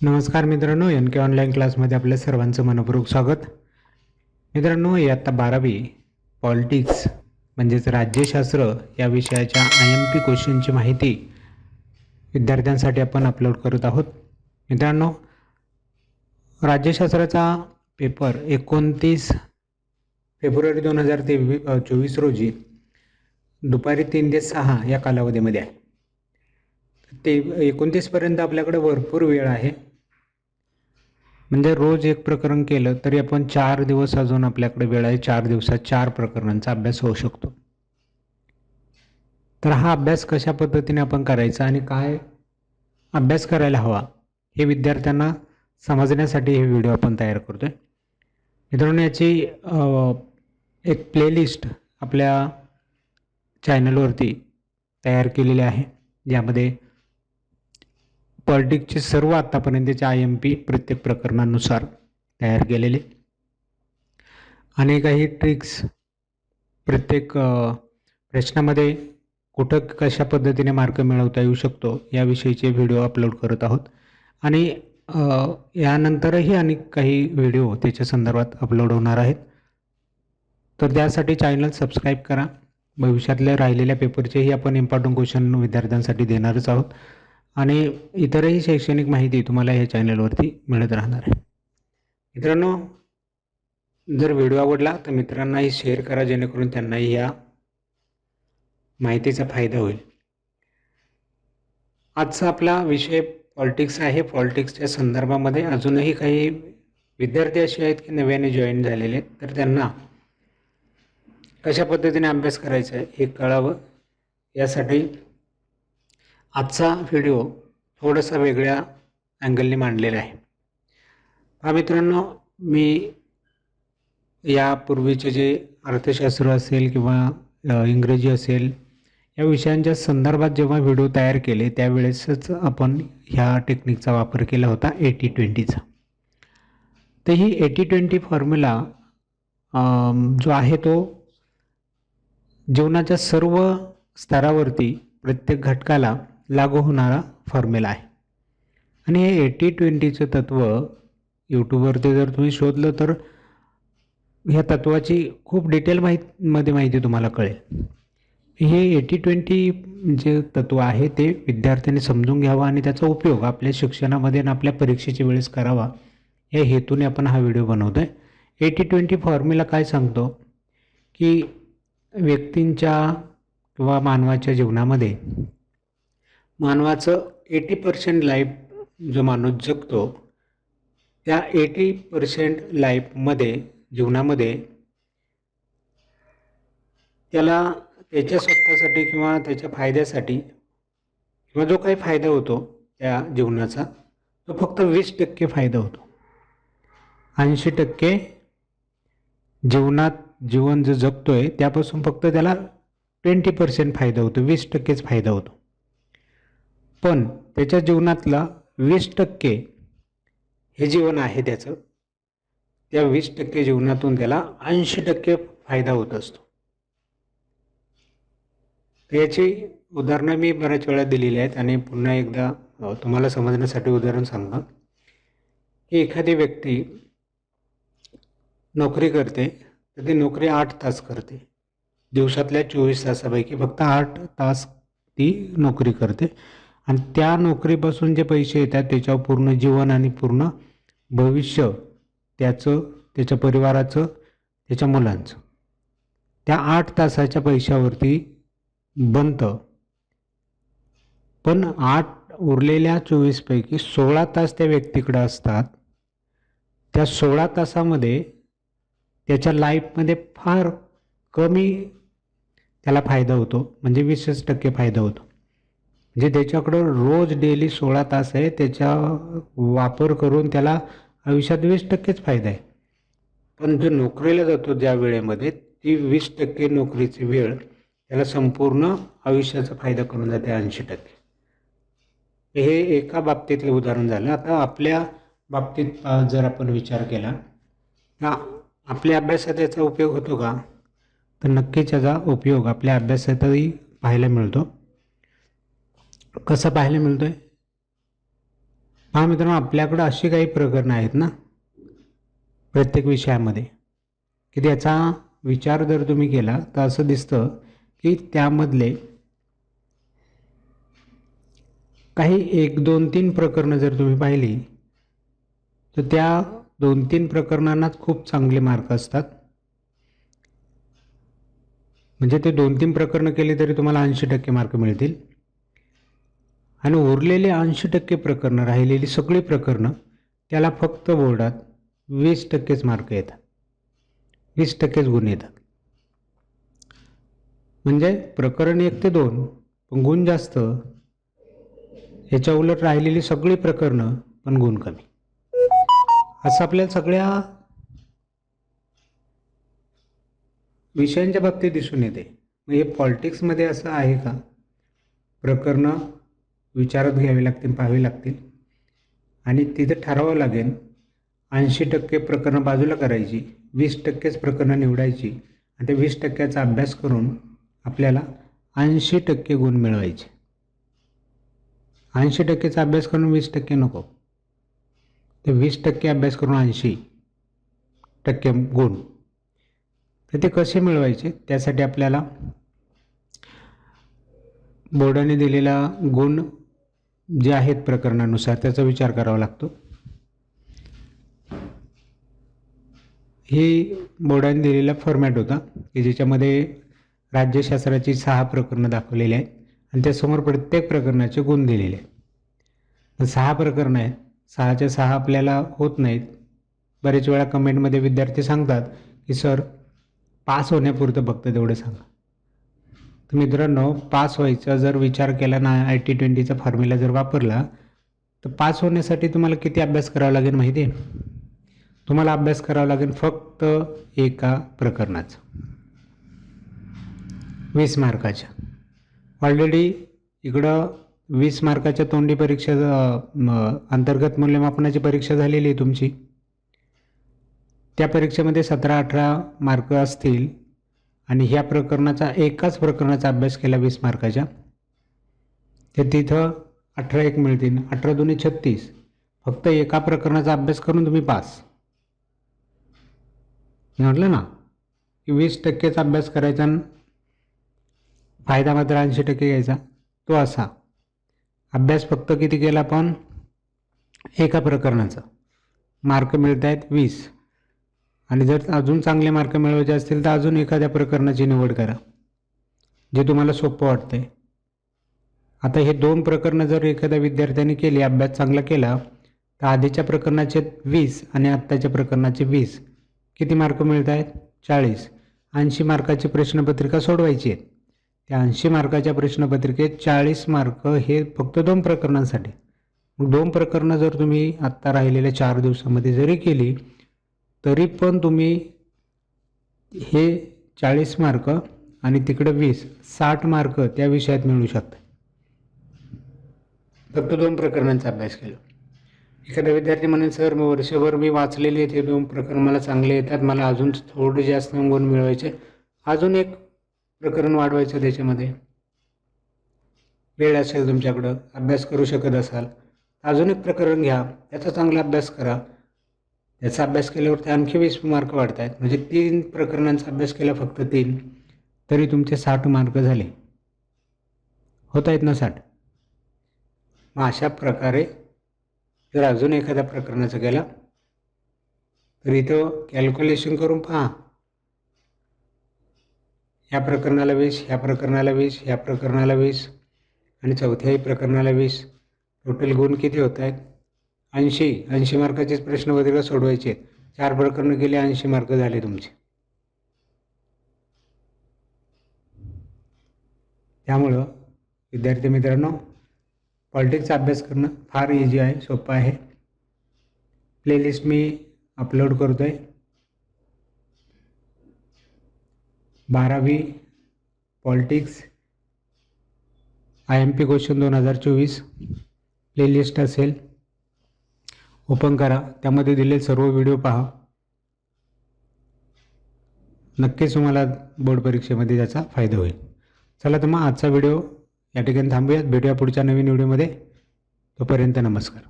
नमस्कार मित्रांनो एन के ऑनलाईन क्लासमध्ये आपल्या सर्वांचं मनपूर्वक स्वागत. मित्रांनो इयत्ता बारावी. पॉलिटिक्स म्हणजेच राज्यशास्त्र या विषयाच्या आय एम पी क्वेश्चनची माहिती विद्यार्थ्यांसाठी आपण अपलोड करत आहोत. मित्रांनो राज्यशास्त्राचा पेपर एकोणतीस फेब्रुवारी दोन हजार ते चोवीस रोजी दुपारी तीन ते सहा या कालावधीमध्ये आहे. ते एकोणतीसपर्यंत आपल्याकडे भरपूर वेळ आहे. म्हणजे रोज एक प्रकरण केलं तरी आपण चार दिवस अजून आपल्याकडे वेळ आहे. चार दिवसात चार प्रकरणांचा अभ्यास होऊ शकतो. तर हा अभ्यास कशा पद्धतीने आपण करायचा आणि काय अभ्यास करायला हवा हे विद्यार्थ्यांना समजण्यासाठी हे व्हिडिओ आपण तयार करतो आहे मित्रांनो याची एक प्लेलिस्ट आपल्या चॅनलवरती तयार केलेली आहे. ज्यामध्ये पर्डिकचे सर्व आत्तापर्यंतचे आय एम पी प्रत्येक प्रकरणानुसार तयार केलेले. आणि काही ट्रिक्स प्रत्येक प्रश्नामध्ये कुठं कशा पद्धतीने मार्क मिळवता येऊ शकतो याविषयीचे व्हिडिओ अपलोड करत आहोत. आणि यानंतरही आणि काही व्हिडिओ त्याच्या संदर्भात अपलोड होणार आहेत. तर त्यासाठी चॅनल सबस्क्राईब करा. भविष्यातल्या राहिलेल्या पेपरचेही आपण इम्पॉर्टंट क्वेश्चन विद्यार्थ्यांसाठी देणारच आहोत. आणि इतरही शैक्षणिक माहिती तुम्हाला या चॅनलवरती मिळत राहणार आहे. मित्रांनो जर व्हिडिओ आवडला तर मित्रांनाही शेअर करा जेणेकरून त्यांनाही या माहितीचा फायदा होईल. आजचा आपला विषय पॉलिटिक्स आहे. पॉलिटिक्सच्या संदर्भामध्ये अजूनही काही विद्यार्थी असे आहेत की नव्याने जॉईन झालेले आहेत तर त्यांना कशा पद्धतीने अभ्यास करायचा आहे हे कळावं यासाठी आजचा व्हिडिओ थोडासा वेगळ्या अँगलने मांडलेला आहे. हा मित्रांनो मी यापूर्वीचे जे अर्थशास्त्र असेल किंवा इंग्रजी असेल या विषयांच्या संदर्भात जेव्हा व्हिडिओ तयार केले त्यावेळेसच आपण ह्या टेक्निकचा वापर केला होता एटी ट्वेंटीचा तर ही एटी ट्वेंटी फॉर्म्युला जो आहे तो जीवनाच्या सर्व स्तरावरती प्रत्येक घटकाला लागू होणारा फॉर्म्युला आहे. आणि हे एटी ट्वेंटीचं तत्त्व यूट्यूबवरती जर तुम्ही शोधलं तर ह्या तत्त्वाची खूप डिटेल माहीत मध्ये माहिती तुम्हाला कळेल. हे एटी ट्वेंटी जे तत्त्व आहे ते विद्यार्थ्यांनी समजून घ्यावं आणि त्याचा उपयोग आपल्या शिक्षणामध्ये आणि आपल्या परीक्षेच्या वेळेस करावा या हेतूने आपण हा व्हिडिओ बनवतो आहे एटी ट्वेंटी फॉर्म्युला काय सांगतो? की व्यक्तींच्या किंवा मानवाच्या जीवनामध्ये मानवाचं एटी पर्सेंट लाईफ जो माणूस जगतो त्या एटी पर्सेंट लाईफमध्ये जीवनामध्ये त्याला त्याच्या स्वतःसाठी किंवा त्याच्या फायद्यासाठी किंवा जो काही फायदा होतो त्या जीवनाचा तो फक्त वीस टक्के फायदा होतो. ऐंशी टक्के जीवनात जीवन जे आहे त्यापासून फक्त त्याला ट्वेंटी पर्सेंट फायदा होतो वीस टक्केच फायदा होतो. पण त्याच्या जीवनातला वीस टक्के हे जीवन आहे त्याचं. त्या वीस टक्के जीवनातून त्याला ऐंशी टक्के फायदा होत असतो. याची उदाहरणं मी बऱ्याच वेळा दिलेली आहेत आणि पुन्हा एकदा तुम्हाला समजण्यासाठी उदाहरण सांगतो. की एखादी व्यक्ती नोकरी करते तर ती नोकरी आठ तास करते. दिवसातल्या चोवीस तासापैकी फक्त आठ तास ती नोकरी करते. आणि त्या नोकरीपासून जे पैसे येतात त्याच्यावर पूर्ण जीवन आणि पूर्ण भविष्य त्याचं त्याच्या परिवाराचं त्याच्या मुलांचं. त्या आठ तासाच्या पैशावरती बनतं पण आठ उरलेल्या चोवीसपैकी सोळा तास त्या व्यक्तीकडं असतात. त्या सोळा तासामध्ये त्याच्या लाईफमध्ये फार कमी त्याला फायदा होतो. म्हणजे वीसच टक्के फायदा होतो. म्हणजे त्याच्याकडं रोज डेली सोळा तास आहे त्याचा वापर करून त्याला आयुष्यात वीस टक्केच फायदा आहे. पण जो नोकरीला जातो ज्या वेळेमध्ये ती वीस टक्के नोकरीची वेळ त्याला संपूर्ण आयुष्याचा फायदा करून जाते ऐंशी टक्के. हे एका बाबतीतलं उदाहरण झालं. आता आपल्या बाबतीत जर आपण विचार केला तर आपल्या अभ्यासात याचा उपयोग होतो का? तर नक्कीच याचा उपयोग आपल्या अभ्यासातही पाहायला मिळतो. कसा पाहायला मिळतो आहे हा मित्रांनो आपल्याकडं अशी काही प्रकरणं आहेत ना प्रत्येक विषयामध्ये की त्याचा विचार जर तुम्ही केला तर असं दिसतं की त्यामधले काही एक दोन तीन प्रकरणं जर तुम्ही पाहिली तर त्या दोन तीन प्रकरणांनाच खूप चांगले मार्क असतात. म्हणजे ते दोन तीन प्रकरणं केली तरी तुम्हाला ऐंशी टक्के मार्क मिळतील. आणि उरलेले ऐंशी टक्के प्रकरणं राहिलेली सगळी प्रकरणं त्याला फक्त बोर्डात वीस टक्केच मार्क येतात. वीस टक्केच गुण येतात. म्हणजे प्रकरण एक ते दोन पण गुण जास्त याच्या उलट राहिलेली सगळी प्रकरणं पण गुण कमी. असं आपल्याला सगळ्या विषयांच्या बाबतीत दिसून येते. मग हे पॉलिटिक्समध्ये असं आहे का? प्रकरणं विचारात घ्यावी लागतील पाहावे लागतील. आणि तिथं ठरावं लागेल ऐंशी टक्के प्रकरणं बाजूला करायची वीस टक्केच प्रकरणं निवडायची. आणि त्या वीस टक्क्याचा अभ्यास करून आपल्याला ऐंशी टक्के गुण मिळवायचे. ऐंशी टक्केचा अभ्यास करून वीस टक्के नको. ते वीस टक्के अभ्यास करून ऐंशी टक्के गुण. तर ते कसे मिळवायचे? त्यासाठी आपल्याला बोर्डाने दिलेला गुण जे आहेत प्रकरणानुसार त्याचा विचार करावा लागतो. ही बोर्डाने दिलेला फॉर्मॅट होता की ज्याच्यामध्ये राज्यशास्त्राची सहा प्रकरणं दाखवलेली आहेत आणि त्यासमोर प्रत्येक प्रकरणाचे गुण दिलेले आहेत. सहा प्रकरणं आहेत. सहाच्या सहा आपल्याला होत नाहीत. बरेच वेळा कमेंटमध्ये विद्यार्थी सांगतात की सर पास होण्यापुरतं फक्त तेवढं सांगा. तर मित्रांनो पास व्हायचा जर विचार केला ना आय टी ट्वेंटीचा फॉर्म्युला जर वापरला तर पास होण्यासाठी तुम्हाला किती अभ्यास करावा लागेल माहिती आहे? तुम्हाला अभ्यास करावा लागेल फक्त एका प्रकरणाचा. वीस मार्काच्या. ऑलरेडी इकडं वीस मार्काच्या तोंडी परीक्षा अंतर्गत मूल्यमापनाची परीक्षा झालेली आहे तुमची. त्या परीक्षेमध्ये सतरा अठरा मार्क असतील आणि ह्या प्रकरणाचा एकाच प्रकरणाचा अभ्यास केला वीस मार्काच्या. तर तिथं अठरा एक मिळतील अठरा दोन्ही छत्तीस. फक्त एका प्रकरणाचा अभ्यास करून तुम्ही पास. मी म्हटलं ना की वीस टक्केचा अभ्यास करायचा आणि फायदा मात्र ऐंशी टक्के घ्यायचा. तो असा. अभ्यास फक्त किती केला पण एका प्रकरणाचा. मार्क मिळत आहेत वीस. आणि जर अजून चांगले मार्क मिळवायचे असतील तर अजून एखाद्या प्रकरणाची निवड करा जे तुम्हाला सोपं वाटतंय. आता हे दोन प्रकरणं जर एखाद्या विद्यार्थ्याने केली अभ्यास चांगला केला तर आधीच्या प्रकरणाचे वीस आणि आत्ताच्या प्रकरणाचे वीस. किती मार्क मिळत आहेत चाळीस. ऐंशी मार्काची प्रश्नपत्रिका सोडवायची आहे त्या ऐंशी मार्काच्या प्रश्नपत्रिकेत चाळीस मार्क हे फक्त दोन प्रकरणांसाठी. मग दोन प्रकरणं जर तुम्ही आत्ता राहिलेल्या चार दिवसामध्ये जरी केली तरी पण तुम्ही हे चाळीस मार्क आणि तिकडं वीस साठ मार्क त्या विषयात मिळू शकता. फक्त दोन प्रकरणांचा अभ्यास केला. एखादा विद्यार्थी म्हणेल सर मी वर्षभर मी वाचलेले आहेत हे दोन प्रकरण मला चांगले येतात मला अजून थोडे जास्त गुण मिळवायचे. अजून एक प्रकरण वाढवायचं त्याच्यामध्ये. वेळ असेल तुमच्याकडं अभ्यास करू शकत असाल. अजून एक प्रकरण घ्या त्याचा चांगला अभ्यास करा. त्याचा अभ्यास केल्यावरती आणखी वीस मार्क वाढत आहेत म्हणजे तीन प्रकरणांचा अभ्यास केला फक्त तीन तरी तुमचे साठ मार्क झाले. होत आहेत ना साठ? मग अशा प्रकारे जर अजून एखाद्या प्रकरणाचं केला तर इथं कॅल्क्युलेशन करून पहा. या प्रकरणाला वीस ह्या प्रकरणाला वीस ह्या प्रकरणाला वीस आणि चौथ्याही प्रकरणाला वीस. टोटल गुण किती होत आहेत ऐंशी ऐंशी मार्गाचेच प्रश्न वगैरे सोडवायचे. आहेत चार प्रकरणं गेले ऐंशी मार्क झाले तुमचे. त्यामुळं विद्यार्थी मित्रांनो पॉलिटिक्सचा अभ्यास करणं फार इझी आहे सोपं आहे. प्लेलिस्ट मी अपलोड करतो आहे बारावी politics I M P question दोन हजार चोवीस. प्लेलिस्ट असेल. ओपन करा. त्यामध्ये दिलेले सर्व व्हिडिओ पहा. नक्कीच तुम्हाला बोर्ड परीक्षेमध्ये त्याचा फायदा होईल. चला तर मग आजचा व्हिडिओ या ठिकाणी थांबूयात. भेटूया पुढच्या नवीन व्हिडिओमध्ये. तोपर्यंत नमस्कार.